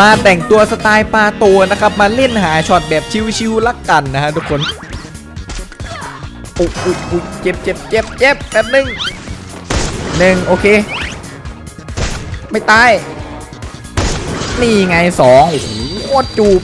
มาแต่งตัวสไตล์ปาโตนะครับ มาเล่นหาช็อตแบบชิวๆลักกันนะฮะทุกคนอุ๊ยอุ๊ยเจ็บเจ็บเจ็บเจ็บแป๊บนึงหนึ่งโอเค ไม่ตาย นี่ไงสองโอ้โหโคตรจูบ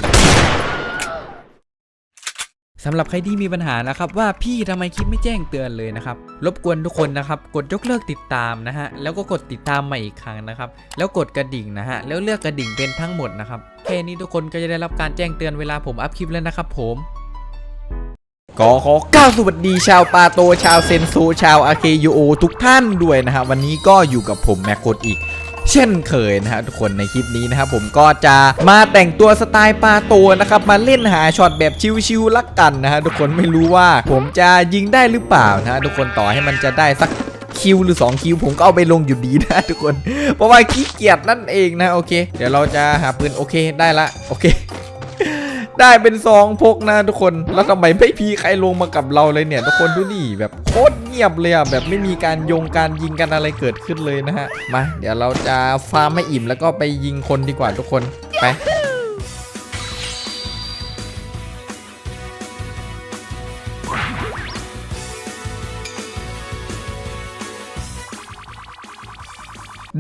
สำหรับใครที่มีปัญหานะครับว่าพี่ทำไมคลิปไม่แจ้งเตือนเลยนะครับ รบกวนทุกคนนะครับ กดยกเลิกติดตามนะฮะ แล้วก็กดติดตามใหม่อีกครั้งนะครับ แล้วกดกระดิ่งนะฮะ แล้วเลือกกระดิ่งเป็นทั้งหมดนะครับ แค่นี้ทุกคนก็จะได้รับการแจ้งเตือนเวลาผมอัพคลิปแล้วนะครับผมก็ขอก้าวสวัสดีชาวปาโตชาวเซนโซชาวอาเคยูโอทุกท่านด้วยนะฮะวันนี้ก็อยู่กับผมแมคโคดอีก เช่นเคยนะฮะทุกคนในคลิปนี้นะครับผมก็จะมาแต่งตัวสไตล์ปาโตนะครับมาเล่นหาช็อตแบบชิวๆลักกันนะฮะทุกคนไม่รู้ว่าผมจะยิงได้หรือเปล่านะฮะทุกคนต่อให้มันจะได้สักคิวหรือ 2 คิวผมก็เอาไปลงอยู่ดีนะทุกคน เพราะว่าขี้เกียจนั่นเองนะโอเค เดี๋ยวเราจะหาปืนโอเคได้ละโอเค ได้เป็นซองพกนะทุกคน แล้วทำไมไม่มีใครลงมากับเราเลยเนี่ย ทุกคนดูดิแบบโคตรเงียบเลยอะแบบไม่มีการยงการยิงกันอะไรเกิดขึ้นเลยนะฮะ มา เดี๋ยวเราจะฟาร์มไม่อิ่มแล้วก็ไปยิงคนดีกว่าทุกคน ไป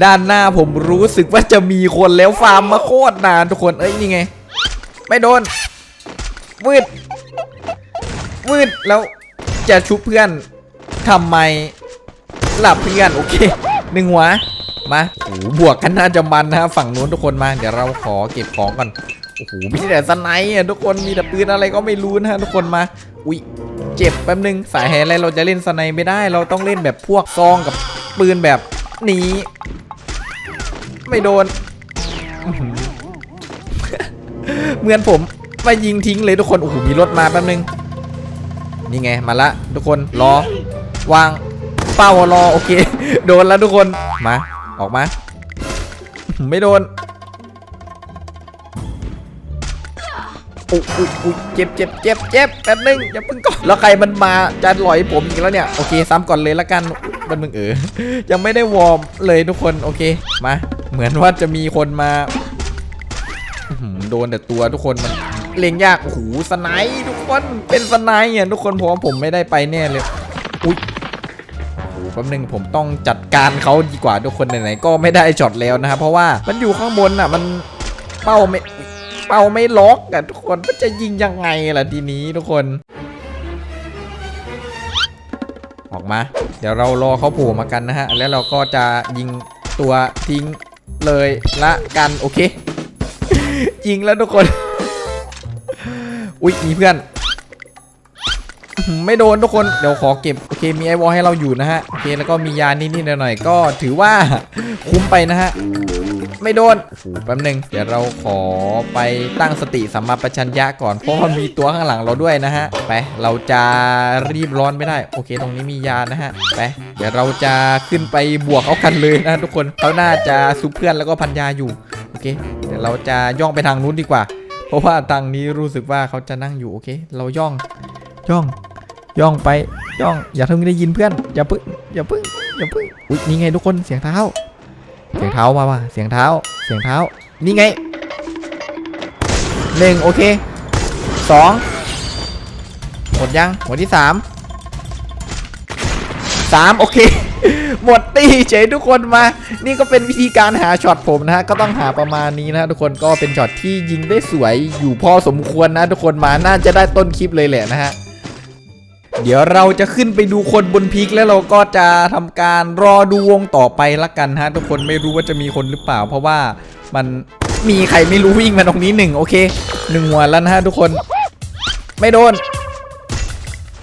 ด้านหน้าผมรู้สึกว่าจะมีคนแล้วฟาร์มมาโคตรนานทุกคน เอ้ยนี่ไง ไม่โดน วืดวืดแล้วจะชุบเพื่อนทำไมหลับเพื่อนโอเคหนึ่งหัวมาโอ้โหบวกกันน่าจะมันนะฝั่งนู้นทุกคนมาเดี๋ยวเราขอเก็บของก่อนโอ้โหมีแต่สไนป์อะทุกคนมีแต่ปืนอะไรก็ไม่รู้นะทุกคนมา อุ้ยเจ็บแป๊บนึงสายแฮร์อะไรเราจะเล่นสไนไม่ได้ เราต้องเล่นแบบพวกซองกับปืนแบบนี้ ไม่โดน เหมือนผม มายิงทิ้งเลยทุกคนโอ้โหมีรถมาแป๊บนึงนี่ไงมาละทุกคนรอวางเป้ารอโอเค โดนแล้วทุกคนมาออกมา ไม่โดนอุ๊ยอุ๊ยอุ๊ยเจ็บเจ็บเจ็บเจ็บแป๊บนึงอย่าเพิ่งก่อนแล้วใครมันมาจะหลอยผมอีกแล้วเนี่ยโอเคซ้ำก่อนเลยละกันแป๊บนึงเออยังไม่ได้วอร์มเลยทุกคนโอเคมาเหมือนว่าจะมีคนมาโดนแต่ตัวทุกคนมัน เล็งยาก โอ้โหสไนด์ทุกคน เป็นสไนด์อะทุกคนผมว่าผมไม่ได้ไปแน่เลย อุ้ยโอ้โหแป๊บนึงผมต้องจัดการเขาดีกว่าทุกคนไหนๆก็ไม่ได้ช็อตแล้วนะครับเพราะว่ามันอยู่ข้างบนอะมันเป้าไม่เป้าไม่ล็อกอะทุกคนมันจะยิงยังไงล่ะทีนี้ทุกคน ออกมา เดี๋ยวเรารอเขาโผล่มากันนะฮะ แล้วเราก็จะยิงตัวทิ้งเลยละกันโอเค ยิงแล้วทุกคน อุ๊ยมีเพื่อน ไม่โดนทุกคนเดี๋ยวขอเก็บโอเคมีไอวอลให้เราอยู่นะฮะโอเคแล้วก็มียานิดๆหน่อยๆก็ถือว่าคุ้มไปนะฮะไม่โดนโอ้โหแป๊บนึง เดี๋ยวเราขอไปตั้งสติสัมมาประชัญญะก่อน เพราะว่ามีตัวข้างหลังเราด้วยนะฮะ ไป เราจะรีบร้อนไม่ได้ โอเค ตรงนี้มียานะฮะ ไป เดี๋ยวเราจะขึ้นไปบวกเขากันเลยนะทุกคน เขาน่าจะซุปเพื่อนแล้วก็พันยาอยู่ โอเค เดี๋ยวเราจะย่องไปทางนู้นดีกว่า เพราะว่าทางนี้รู้สึกว่าเขาจะนั่งอยู่โอเค เราย่อง ย่อง ย่องไปย่อง อย่าเพิ่งได้ยินเพื่อน อย่าพึ่งอย่าพึ่งอย่าพึ่งอุ๊ยนี่ไงทุกคนเสียงเท้า เสียงเท้ามาว่ะเสียงเท้า เสียงเท้า นี่ไงหนึ่งโอเคสองหมดยังหมดที่สามสามโอเค หมดตีเฉยทุกคนมา นี่ก็เป็นวิธีการหาช็อตผมนะฮะ ก็ต้องหาประมาณนี้นะทุกคน ก็เป็นช็อตที่ยิงได้สวยอยู่พอสมควรนะทุกคนมา น่าจะได้ต้นคลิปเลยแหละนะฮะ เดี๋ยวเราจะขึ้นไปดูคนบนพีคแล้วเราก็จะทำการรอดูวงต่อไปละกันฮะ ทุกคนไม่รู้ว่าจะมีคนหรือเปล่า เพราะว่ามันมีใครไม่รู้วิ่งมาตรงนี้หนึ่งโอเคหนึ่งหัวแล้วนะฮะทุกคน ไม่โดน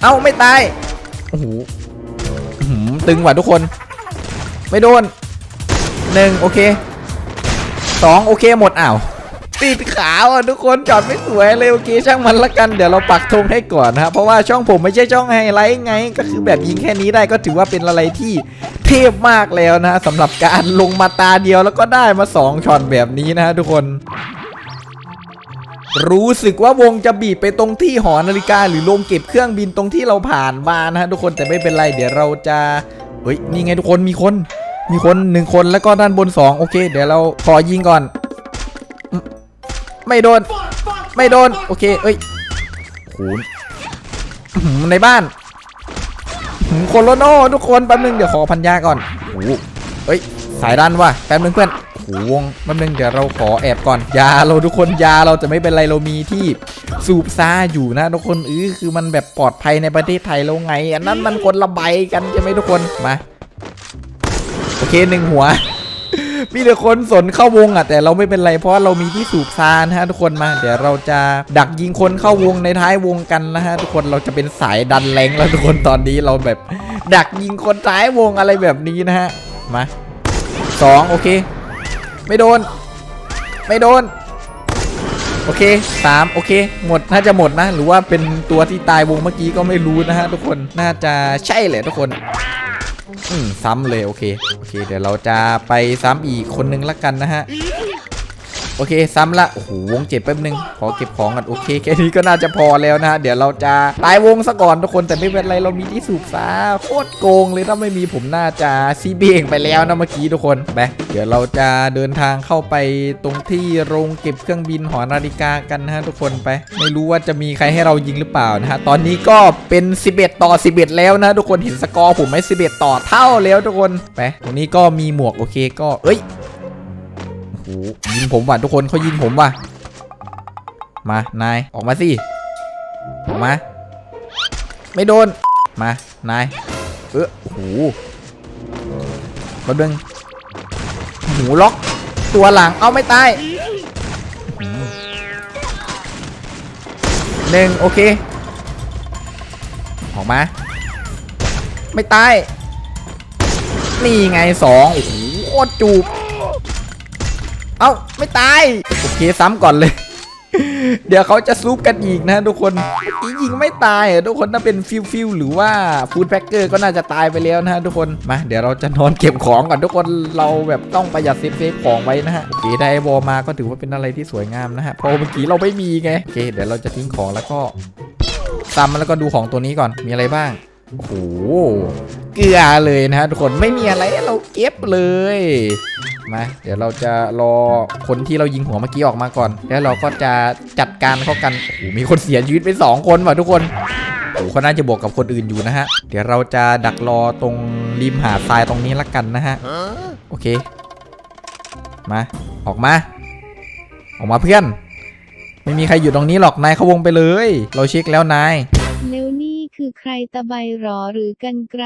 เอ้าไม่ตาย โอ้โห ตึงว่ะทุกคน ไม่โดนหนึ่งโอเคสองโอเคหมดอ้าวติดขาวอะทุกคนจอดไม่สวยเลยโอเคช่างมันละกันเดี๋ยวเราปักธงให้ก่อนนะครับเพราะว่าช่องผมไม่ใช่ช่องไฮไลท์ไง ก็คือแบบยิงแค่นี้ได้ก็ถือว่าเป็นอะไรที่เทพมากแล้วนะฮะสำหรับการลงมาตาเดียวแล้วก็ได้มาสองช็อตแบบนี้นะฮะทุกคน รู้สึกว่าวงจะบีบไปตรงที่หอนาฬิกาหรือโรงเก็บเครื่องบินตรงที่เราผ่านมานะฮะทุกคนแต่ไม่เป็นไรเดี๋ยวเราจะเฮ้ยนี่ไงทุกคนมีคน มีคนหนึ่งคนแล้วก็ด้านบนสองโอเค เดี๋ยวเราขอยิงก่อน ไม่โดน ไม่โดน โอเค เอ้ยโหอื้อหือในบ้านอื้อหือโคโลโนทุกคนแป๊บนึงเดี๋ยวขอพันยาก่อนโอ้เอ้ยสายดันว่ะแป๊บนึงเพื่อน โหวงแป๊บนึงเดี๋ยวเราขอแอบก่อน ยาเราทุกคนยาเราจะไม่เป็นไรเรามีที่สูบซ่าอยู่นะทุกคนเออคือมันแบบปลอดภัยในประเทศไทยแล้วไง อันนั้นมันคนละใบกันใช่ไหมทุกคนมาโอเคหนึ่งหัวมีแต่คนสนเข้าวงอะแต่เราไม่เป็นไรเพราะเรามีที่สูบซานะฮะทุกคนมา เดี๋ยวเราจะดักยิงคนเข้าวงในท้ายวงกันนะฮะทุกคนเราจะเป็นสายดันแรงแล้วทุกคนตอนนี้เราแบบ ดักยิงคนท้ายวงอะไรแบบนี้นะฮะมาสองโอเค ไม่โดน ไม่โดน โอเคสามโอเค หมดน่าจะหมดนะ หรือว่าเป็นตัวที่ตายวงเมื่อกี้ก็ไม่รู้นะฮะทุกคนน่าจะใช่แหละทุกคนอืมซ้ำเลยโอเคโอเค เดี๋ยวเราจะไปซ้ำอีกคนนึงละกันนะฮะ โอเคซ้ำละโอ้โหวงเจ็บแป๊บนึงขอเก็บของกันโอเคแค่นี้ก็น่าจะพอแล้วนะ เดี๋ยวเราจะตายวงซะก่อนทุกคนแต่ไม่เป็นไรเรามีที่สูบซาโคตรโกงเลยถ้าไม่มีผมน่าจะซีเบงไปแล้วนะเมื่อกี้ทุกคนไปเดี๋ยวเราจะเดินทางเข้าไปตรงที่โรงเก็บเครื่องบินหอนาฬิกากันนะฮะทุกคนไป ไม่รู้ว่าจะมีใครให้เรายิงหรือเปล่านะฮะตอนนี้ก็เป็น 11 ต่อ 11 แล้วนะทุกคนเห็นสกอร์ผมไหม11 ต่อเท่าแล้วทุกคนไปตรงนี้ก็มีหมวกโอเคก็เอ้ย หยิงผมว่ะทุกคนเขายิงผมว่ะมา นาย ออกมาสิ ออกมา ไม่โดน มา นาย เออโอ้โหแป๊บนึงหูล็อก ตัวหลัง เอาไม่ตายอื้อหือหนึ่งโอเค ออกมา ไม่ตาย นี่ไงสองโอ้โหโคตรจูบ เอ้าไม่ตายโอเคซ้ำก่อนเลย เดี๋ยวเขาจะซูปกันอีกนะทุกคนเมื่อกี้ยิงไม่ตายอะทุกคนถ้าเป็นฟิวฟิวหรือว่าฟูดแพ็กเกอร์ก็น่าจะตายไปแล้วนะทุกคนมาเดี๋ยวเราจะนอนเก็บของก่อนทุกคนเราแบบต้องประหยัดเซฟเซฟของไว้นะฮะโอเคได้ไอ้บอมาก็ถือว่าเป็นอะไรที่สวยงามนะฮะเพราะเมื่อกี้เราไม่มีไงโอเคเดี๋ยวเราจะทิ้งของแล้วก็ซ้ำแล้วก็ดูของตัวนี้ก่อนมีอะไรบ้างโอ้โห เกลือเลยนะฮะทุกคนไม่มีอะไรเราเก็บเลยมาเดี๋ยวเราจะรอคนที่เรายิงหัวเมื่อกี้ออกมาก่อน แล้วเราก็จะจัดการเข้ากันโอ้โหมีคนเสียชีวิตไปสองคนว่ะทุกคนโอ้โหเขาน่าจะบวกกับคนอื่นอยู่นะฮะ เดี๋ยวเราจะดักรอตรงริมหาดทรายตรงนี้ละกันนะฮะ โอเค มา ออกมา ออกมาเพื่อน ไม่มีใครอยู่ตรงนี้หรอก นายเขาวงไปเลย เราเช็คแล้วนายแล้วนี่ คือใครตะไบหรอหรือกันไกล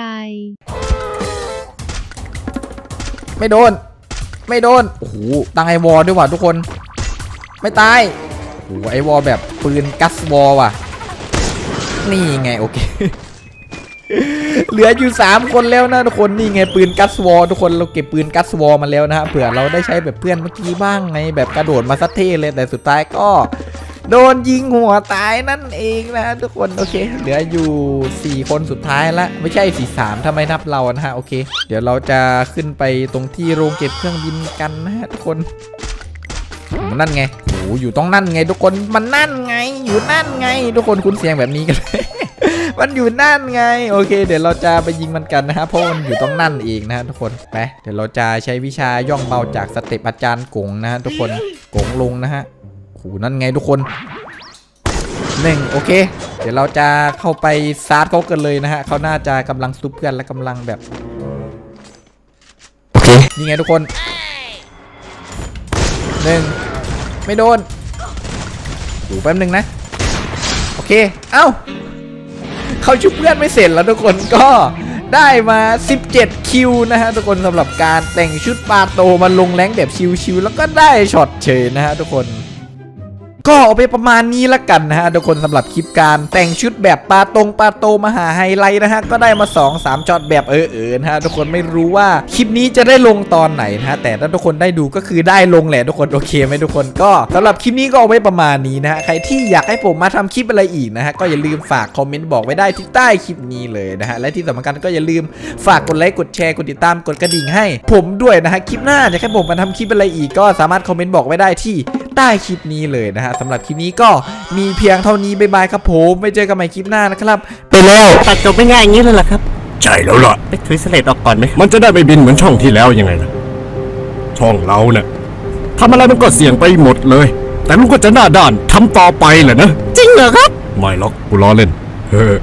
ไม่โดน ไม่โดน โอ้โหตังไอวอลด้วยว่ะทุกคน ไม่ตาย โอ้โหไอวอลแบบปืนกัสวอลว่ะ นี่ไงโอเค เหลืออยู่ 3 คนแล้วนะทุกคน นี่ไงปืนกัสวอลทุกคนเราเก็บปืนกัสวอลมาแล้วนะฮะเผื่อเราได้ใช้แบบเพื่อนเมื่อกี้บ้างไงแบบกระโดดมาสักเท่เลยแต่สุดท้ายก็ โดนยิงหัวตายนั่นเองนะทุกคนโอเค เหลืออยู่ 4 คนสุดท้ายละ ไม่ใช่สี่สามถ้าไมนับเรานะฮะโอเค เดี๋ยวเราจะขึ้นไปตรงที่โรงเก็บเครื่องบินกันนะฮะทุกคนนั่นไงโอ้อยู่ต้องนั่นไง ทุกคนมันนั่นไง อยู่นั่นไง ทุกคนคุณเสียงแบบนี้กันมันอยู่นั่นไง โอเค เดี๋ยวเราจะไปยิงมันกันนะฮะเพราะมันอยู่ต้องนั่นเองนะฮะทุกคนไปเดี๋ยวเราจะใช้วิชาย่องเบาจากสเต็ปอาจารย์กงนะฮะทุกคนกงลงนะฮะ โหนั่นไงทุกคนหนึ่งโอเค เดี๋ยวเราจะเข้าไปซาร์เขากันเลยนะฮะเขาน่าจะกำลังซุปเพื่อนและกำลังแบบโอเคนี่ไงทุกคนหนึ่งไม่โดนดูแป๊บหนึ่งนะ โอเค เอ้าเขาชุบเพื่อนไม่เสร็จแล้วทุกคนก็ได้มา 17 คิวนะฮะทุกคนสำหรับการแต่งชุดปาโตมาลงแรงแบบชิวๆแล้วก็ได้ช็อตเฉยนะฮะทุกคน ก็เอาไปประมาณนี้ละกันนะฮะทุกคนสำหรับคลิปการแต่งชุดแบบปาตรงปาโตมหาไฮไลท์นะฮะก็ได้มา 2 3ช็อตแบบเออเออนะฮะทุกคนไม่รู้ว่าคลิปนี้จะได้ลงตอนไหนนะฮะแต่ถ้าทุกคนได้ดูก็คือได้ลงแหละทุกคนโอเคไหมทุกคนก็สำหรับคลิปนี้ก็เอาไว้ประมาณนี้นะฮะใครที่อยากให้ผมมาทำคลิปอะไรอีกนะฮะก็อย่าลืมฝากคอมเมนต์บอกไว้ได้ที่ใต้คลิปนี้เลยนะฮะและที่สำคัญก็อย่าลืมฝากกดไลค์กดแชร์กดติดตามกดกระดิ่งให้ ผมด้วยนะฮะคลิปหน้าจะให้ผมมาทำคลิปอะไรอีกก็สามารถคอมเมนต์บอกไว้ได้ที่ ใต้คลิปนี้เลยนะฮะสำหรับคลิปนี้ก็มีเพียงเท่านี้บ๊ายบายครับผมไว้เจอกันใหม่คลิปหน้านะครับไปแล้วตัดจบไม่ง่ายอย่างนี้เลยเหรอครับใช่แล้วล่ะ ไปถือสเลดออกก่อนไหมมันจะได้ไม่บินเหมือนช่องที่แล้วยังไงล่ะ ช่องเราเนี่ยทำอะไรมันก็เสี่ยงไปหมดเลย แต่ลุงก็จะหน้าด้านทำต่อไปแหละนะ จริงเหรอครับ ไม่หรอกกูล้อเล่น เฮ้อ